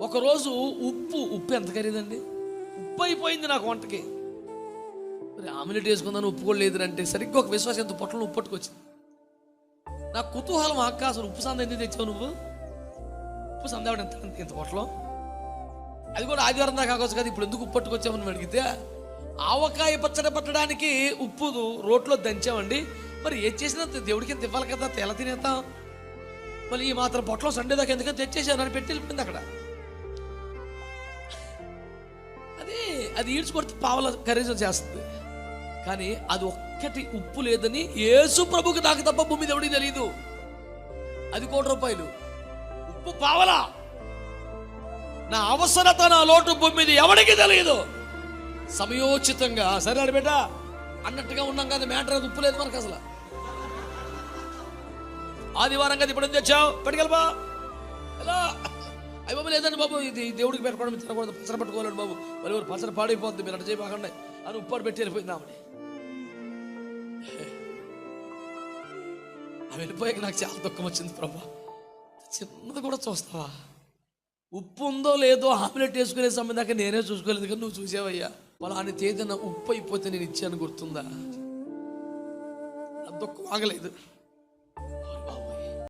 ఒకరోజు ఉప్పు ఉప్పు ఎంత ఖరీదండి ఉప్పు అయిపోయింది నాకు వంటకి. మరి ఆమ్లెట్ వేసుకుందాను ఉప్పు కూడా లేదు అంటే సరిగ్గా ఒక విశ్వాసం ఎంత పొట్టలు ఉప్పు పట్టుకొచ్చింది. నా కుతూహలం అక్క అసలు ఉప్పు సంద ఎందుకు తెచ్చావు నువ్వు? ఉప్పు సందేవాడు ఎంత ఇంత పొట్టలో? అది కూడా ఆదివారం దాకా కావచ్చు కదా ఇప్పుడు ఎందుకు ఉప్పు పట్టుకొచ్చామని అడిగితే ఆవకాయ పచ్చడి పట్టడానికి ఉప్పు రోట్లో దంచామండి. మరి ఏం చేసినా దేవుడికి ఎంత ఇవ్వాలి కదా తెల్ల తినేస్తాం మళ్ళీ ఈ మాత్రం పొట్టలో సండే దాకా ఎందుకంటే తెచ్చేసాను అని పెట్టి వెళ్ళిపోయింది అక్కడ. అది ఈడ్చుకొడితే పావల ఖరీదు చేస్తుంది. కానీ అది ఒక్కటి ఉప్పు లేదని యేసు ప్రభుకి నాకు తప్ప భూమి ఎవడికి తెలియదు అది కోటి రూపాయలు. ఉప్పు పావలా. నా అవసరత నా లోటు భూమిది ఎవడికి తెలియదు సమయోచితంగా సరే అడి బిడ్డ అన్నట్టుగా ఉన్నాం కదా మ్యాటర్ అది ఉప్పు లేదు మనకు అసలు. ఆదివారం కదా ఇప్పుడు తెచ్చావు? పట్టుకెళ్ళబా ఎలా అవి బాబు లేదండి బాబు ఇది దేవుడికి పెట్టుకోవడం తినకూడదు పచ్చడి పట్టుకోలేడు బాబు. మరి ఎవరు పచ్చడి పాడైపోతుంది మీరు అటు చేయబాకండి. అని ఉప్పాడు పెట్టి వెళ్ళిపోయింది ఆమె ఆమె వెళ్ళిపోయాక నాకు చాలా దుఃఖం వచ్చింది ప్రభా. చిన్నది కూడా చూస్తావా? ఉప్పు ఉందో లేదో ఆమ్లెట్ వేసుకునే సమయం దాకా నేనే చూసుకోలేదు కానీ నువ్వు చూసావయ్యా? పలాని తేదీన ఉప్పు అయిపోతే నేను ఇచ్చాను గుర్తుందా? దుఃఖం ఆగలేదు.